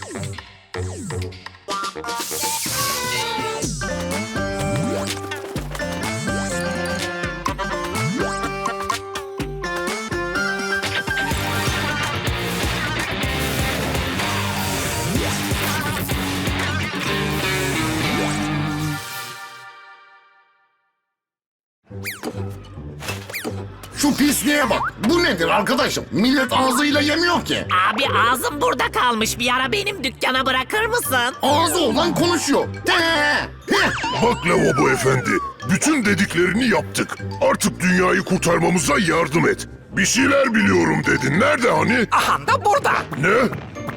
Thank you. Şu pisliğe bak. Bu nedir arkadaşım? Millet ağzıyla yemiyor ki. Abi ağzım burada kalmış. Bir ara benim dükkana bırakır mısın? Ağzı olan konuşuyor. Heh. Bak lavabo efendi, bütün dediklerini yaptık. Artık dünyayı kurtarmamıza yardım et. Bir şeyler biliyorum dedin. Nerede hani? Aha da burada. Ne?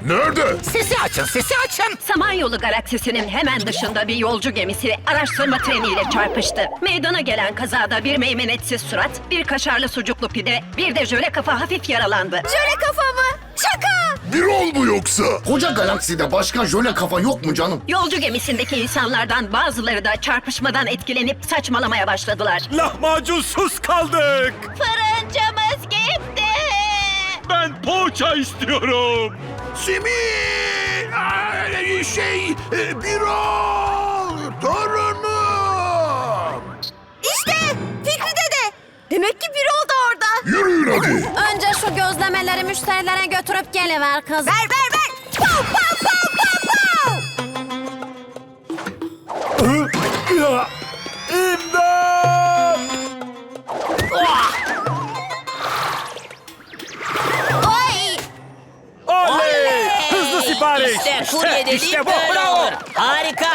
Nerede? Sesi açın, sesi açın. Samanyolu galaksisinin hemen dışında bir yolcu gemisi araştırma treniyle çarpıştı. Meydana gelen kazada bir meymenetsiz surat, bir kaşarlı sucuklu pide, bir de jöle kafa hafif yaralandı. Jöle kafa mı? Şaka! Bir ol mu yoksa? Koca galakside başka jöle kafa yok mu canım? Yolcu gemisindeki insanlardan bazıları da çarpışmadan etkilenip saçmalamaya başladılar. Lahmacunsuz kaldık. Fırıncamız gitti. Ben poğaça istiyorum. Simi! Şey, bir ol! Torunum! İşte Fikri dede. Demek ki biri oldu orada. Yürüyün hadi. Önce şu gözlemeleri müşterilere götürüp geliver kız. Ver ver ver. Pow pow pow pow pow. Hızlı sipariş. İşte kurye dediğim işte bu. böyle Bravo. olur. Harika.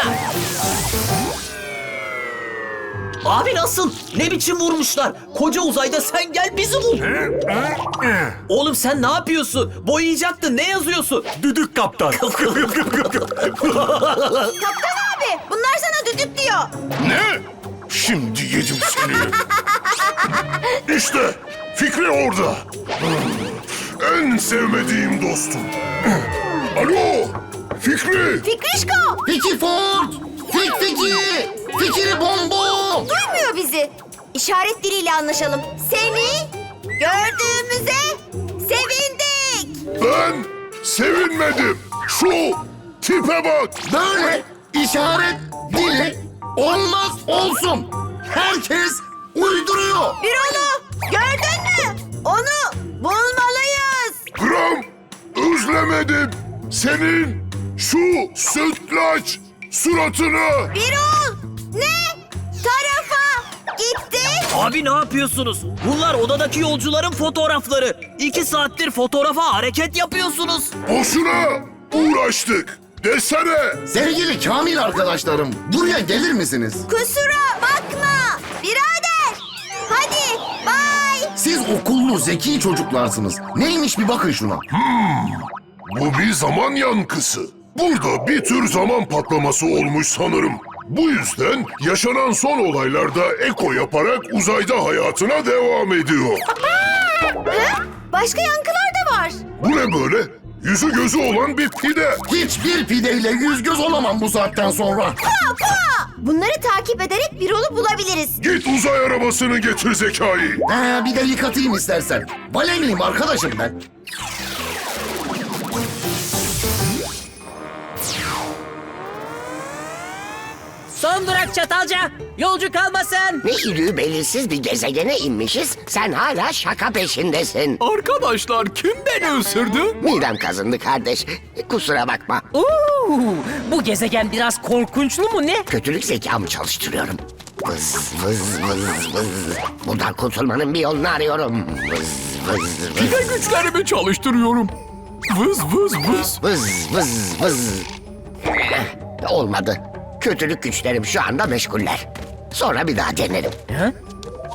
Abi nasıl? Ne biçim vurmuşlar? Koca uzayda sen gel bizi vur. Oğlum sen ne yapıyorsun? Boyayacaktın. Ne yazıyorsun? Düdük kaptan. Kaptan abi bunlar sana düdük diyor. Ne? Şimdi yedim seni. işte Fikri orada. En sevmediğim dostum. Alo, Fikri. Fikrişko Fiki Ford. Fik Fiki. Fikiri bom bom. duymuyor bizi. İşaret diliyle anlaşalım. Seni gördüğümüze sevindik. Ben sevinmedim. Şu tipe bak. Böyle işaret dili olmaz olsun. Herkes uyduruyor. Bir onu gördün mü? Onu bulmalıyız. Gram özlemedim. Senin şu sütlaç suratını. Bir ol ne tarafa gitti? Abi ne yapıyorsunuz? Bunlar odadaki yolcuların fotoğrafları. İki saattir fotoğrafa hareket yapıyorsunuz. Boşuna uğraştık. Desene. Sevgili Kamil arkadaşlarım buraya gelir misiniz? Kusura bakma birader. Hadi bay. Siz okullu zeki çocuklarsınız. Neymiş bir bakın şuna. Bu bir zaman yankısı. Burada bir tür zaman patlaması olmuş sanırım. Bu yüzden yaşanan son olaylarda eko yaparak uzayda hayatına devam ediyor. Başka yankılar da var. Bu ne böyle? Yüzü gözü olan bir pide. Hiçbir pideyle yüz göz olamam bu saatten sonra. Bunları takip ederek bir yolu bulabiliriz. Git uzay arabasını getir zekayı. Ee, bir de yıkatayım istersen. Baleniyim arkadaşım ben. Son durak Çatalca. Yolcu kalmasın. Ne idüğü belirsiz bir gezegene inmişiz. Sen hala şaka peşindesin. Arkadaşlar kim beni ısırdı? Midem kazındı kardeş. Kusura bakma. Oo, bu gezegen biraz korkunçlu mu ne? Kötülük zekamı çalıştırıyorum. Vız vız vız vız. Buradan kurtulmanın bir yolunu arıyorum. Vız vız vız. Pide güçlerimi çalıştırıyorum. Vız vız vız. Vız vız vız. Eh, Olmadı. Kötülük güçlerim şu anda meşguller. Sonra bir daha denerim.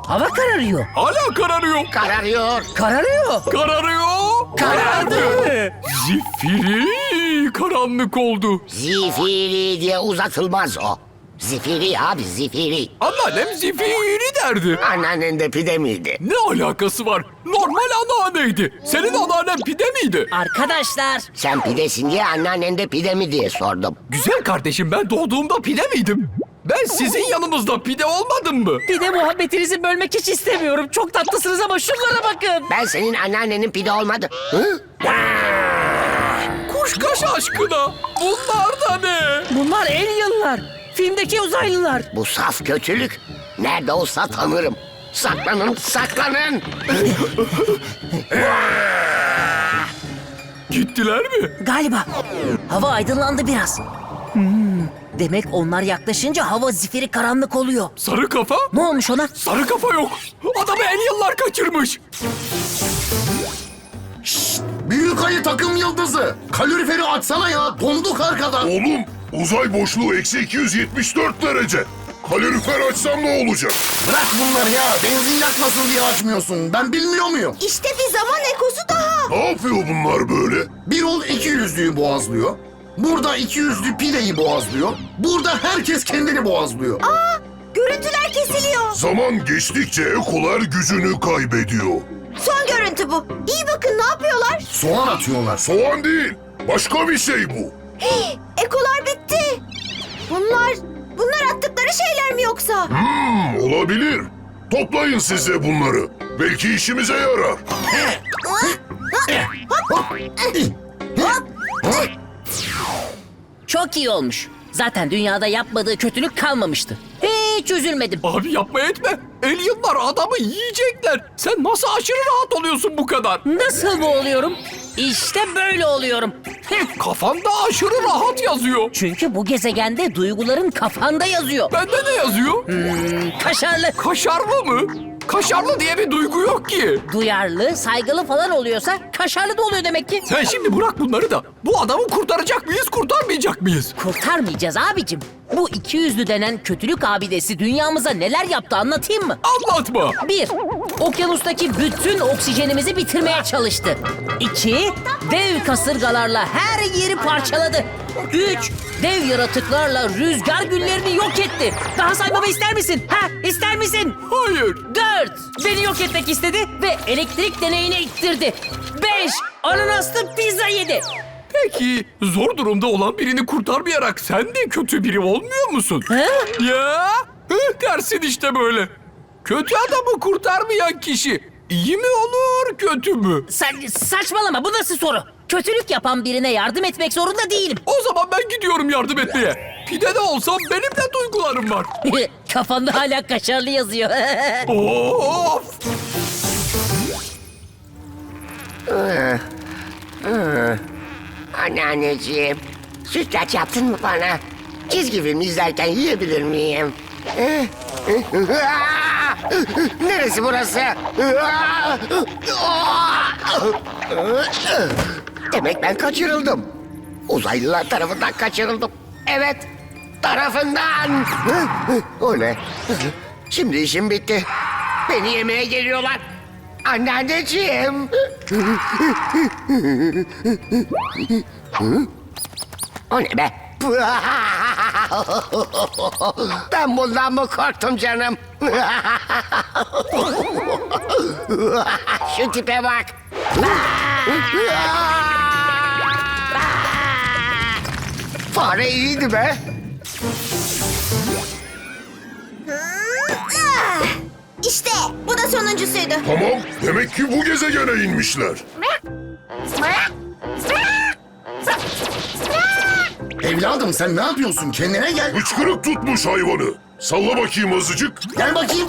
Hava kararıyor. Hala kararıyor. Kararıyor. Kararıyor. Kararıyor. Karardı. Zifiri karanlık oldu. Zifiri diye uzatılmaz o. Zifiri abi zifiri. Anneannem zifiri derdi. Anneannen de pide miydi? Ne alakası var? Normal anneanneydi. Senin anneannen pide miydi? Arkadaşlar. Sen pidesin diye anneannen de pide mi diye sordum. Güzel kardeşim ben doğduğumda pide miydim? Ben sizin yanınızda pide olmadım mı? Bir de muhabbetinizi bölmek hiç istemiyorum. Çok tatlısınız ama şunlara bakın. Ben senin anneannenin pide olmadı. Hı? Kuşkaş aşkına. Bunlar da ne? Bunlar alienlar. Filmdeki uzaylılar. Bu saf kötülük. Nerede olsa tanırım. Saklanın, saklanın. Gittiler mi? Galiba. Hava aydınlandı biraz. Hmm, Demek onlar yaklaşınca hava zifiri karanlık oluyor. Sarı kafa? Ne olmuş ona? Sarı kafa yok. Adamı alienlar kaçırmış. Büyük ayı takım yıldızı. Kaloriferi açsana ya. Donduk arkada. Oğlum uzay boşluğu eksi 274 derece. Kalorifer açsam ne olacak? Bırak bunları ya. Benzin yakmasın diye açmıyorsun. Ben bilmiyor muyum? İşte bir zaman ekosu daha. Ne yapıyor bunlar böyle? Bir ol iki yüzlüyü boğazlıyor. Burada iki yüzlü pideyi boğazlıyor. Burada herkes kendini boğazlıyor. Görüntüler kesiliyor. Zaman geçtikçe ekolar gücünü kaybediyor. Son görüntü bu. İyi bakın ne yapıyorlar? Soğan atıyorlar. Soğan değil, başka bir şey bu. Ekolar bitti. Bunlar, bunlar attıkları şeyler mi yoksa? Hmm, olabilir. Toplayın siz de bunları. Belki işimize yarar. Çok iyi olmuş. Zaten dünyada yapmadığı kötülük kalmamıştı. Hiç üzülmedim. Abi yapma etme. Alienlar adamı yiyecekler. Sen nasıl aşırı rahat oluyorsun bu kadar? Nasıl mı oluyorum? İşte böyle oluyorum. Kafanda aşırı rahat yazıyor. Çünkü bu gezegende duyguların kafanda yazıyor. Bende ne yazıyor? Kaşarlı, Kaşarlı mı? Kaşarlı diye bir duygu yok ki. duyarlı, saygılı falan oluyorsa kaşarlı da oluyor demek ki. Sen şimdi bırak bunları da. Bu adamı kurtaracak mıyız, kurtarmayacak mıyız? Kurtarmayacağız abicim. Bu iki yüzlü denen kötülük abidesi dünyamıza neler yaptı anlatayım mı? Anlatma. Bir, okyanustaki bütün oksijenimizi bitirmeye çalıştı. İki, dev kasırgalarla her yeri parçaladı. Üç, dev yaratıklarla rüzgar güllerini yok etti. Daha saymamı ister misin? Ha, ister misin? Hayır. Dört, beni yok etmek istedi ve elektrik deneyine ittirdi. Beş, ananaslı pizza yedi. Peki zor durumda olan birini kurtarmayarak sen de kötü biri olmuyor musun? Ha? Ya dersin işte böyle. Kötü adamı kurtarmayan kişi iyi mi olur kötü mü? Sen saçmalama bu nasıl soru? Kötülük yapan birine yardım etmek zorunda değilim. O zaman ben gidiyorum yardım etmeye. Pide de olsam benim de duygularım var. Kafanda hala kaşarlı yazıyor. Of! Anneanneciğim, sütlaç yaptın mı bana? Çizgi film izlerken yiyebilir miyim? Neresi burası? Demek ben kaçırıldım. Uzaylılar tarafından kaçırıldım. Evet, tarafından. O ne? Şimdi işim bitti. Beni yemeye geliyorlar. Anneanneciğim. O ne be? Ben bundan mı korktum canım? Şu tipe bak. Fare iyiydi be. İşte bu da sonuncusuydu. Tamam, demek ki bu gezegene inmişler. Evladım sen ne yapıyorsun? Kendine gel. Hıçkırık tutmuş hayvanı. Salla bakayım azıcık. Gel bakayım.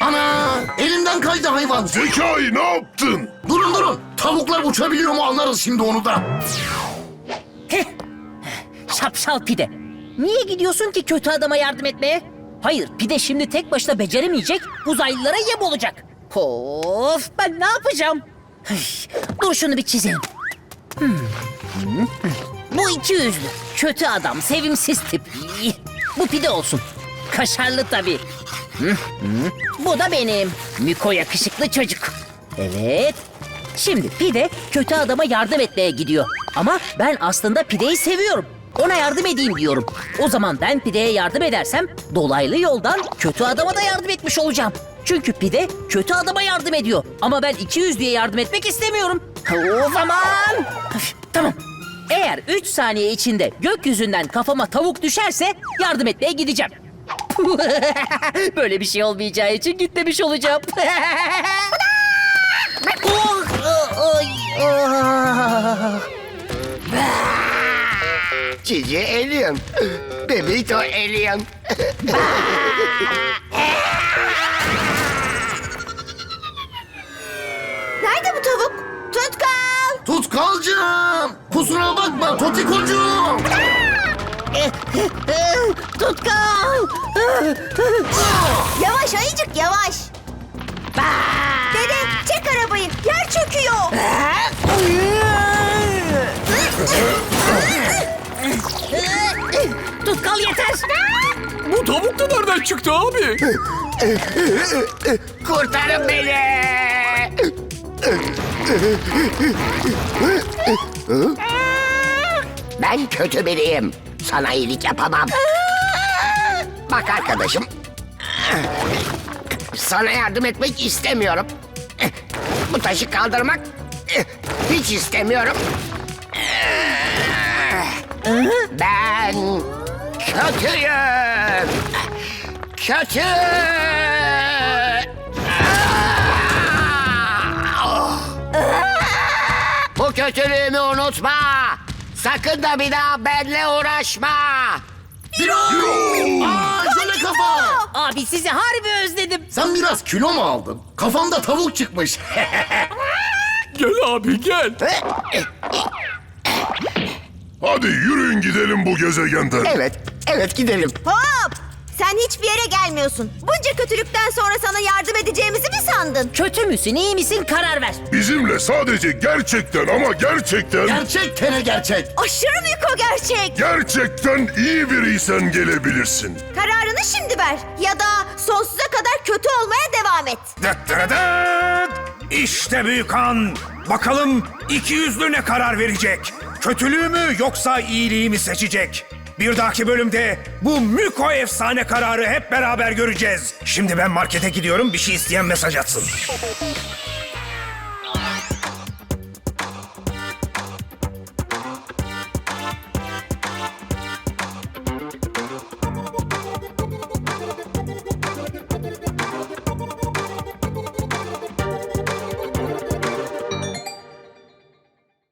Ana elimden kaydı hayvan. Zekai ne yaptın? Durun durun. Tavuklar uçabiliyor mu anlarız şimdi onu da. Heh. Şapşal pide. Niye gidiyorsun ki kötü adama yardım etmeye? Hayır pide şimdi tek başına beceremeyecek uzaylılara yem olacak. Of ben ne yapacağım? Dur şunu bir çizelim. Bu iki yüzlü. Kötü adam, sevimsiz tip. Bu pide olsun. Kaşarlı tabii. Bu da benim. Miko yakışıklı çocuk. Evet. Şimdi pide kötü adama yardım etmeye gidiyor. Ama ben aslında pideyi seviyorum. Ona yardım edeyim diyorum. O zaman ben pideye yardım edersem dolaylı yoldan kötü adama da yardım etmiş olacağım. Çünkü pide kötü adama yardım ediyor. Ama ben iki yüzlüye yardım etmek istemiyorum. O zaman... Tamam. Eğer 3 saniye içinde gökyüzünden kafama tavuk düşerse yardım etmeye gideceğim. Böyle bir şey olmayacağı için gitmemiş olacağım. Cici alien. Bebito alien. Nerede bu tavuk? Tutkalcığım. Kusura bakma Totikocuğum. Tutkal! yavaş ayıcık yavaş. Dede çek arabayı. Yer çöküyor. Tutkal yeter. Bu tavuk da nereden çıktı abi? Kurtarın beni. Ben kötü biriyim. Sana iyilik yapamam. Bak arkadaşım. Sana yardım etmek istemiyorum. Bu taşı kaldırmak hiç istemiyorum. Ben kötüyüm. Kötü. Kötülüğümü unutma. Sakın da bir daha benimle uğraşma. Aa jöle kafa. Abi sizi harbi özledim. Sen biraz kilo mu aldın? Kafamda tavuk çıkmış. Gel abi gel. Hadi yürüyün gidelim bu gezegenden. Evet, evet gidelim. Hop! Sen hiçbir yere gelmiyorsun. Bunca kötülükten sonra sana yardım edeceğimizi mi sandın? Kötü müsün iyi misin karar ver. Bizimle sadece gerçekten ama gerçekten gerçek gerçek. Aşırı büyük o gerçek. gerçekten iyi biriysen gelebilirsin. Kararını şimdi ver. Ya da sonsuza kadar kötü olmaya devam et. İşte büyük han. Bakalım iki yüzlü ne karar verecek? Kötülüğü mü yoksa iyiliği mi seçecek? Bir dahaki bölümde bu Müko efsane kararı hep beraber göreceğiz. Şimdi ben markete gidiyorum bir şey isteyen mesaj atsın.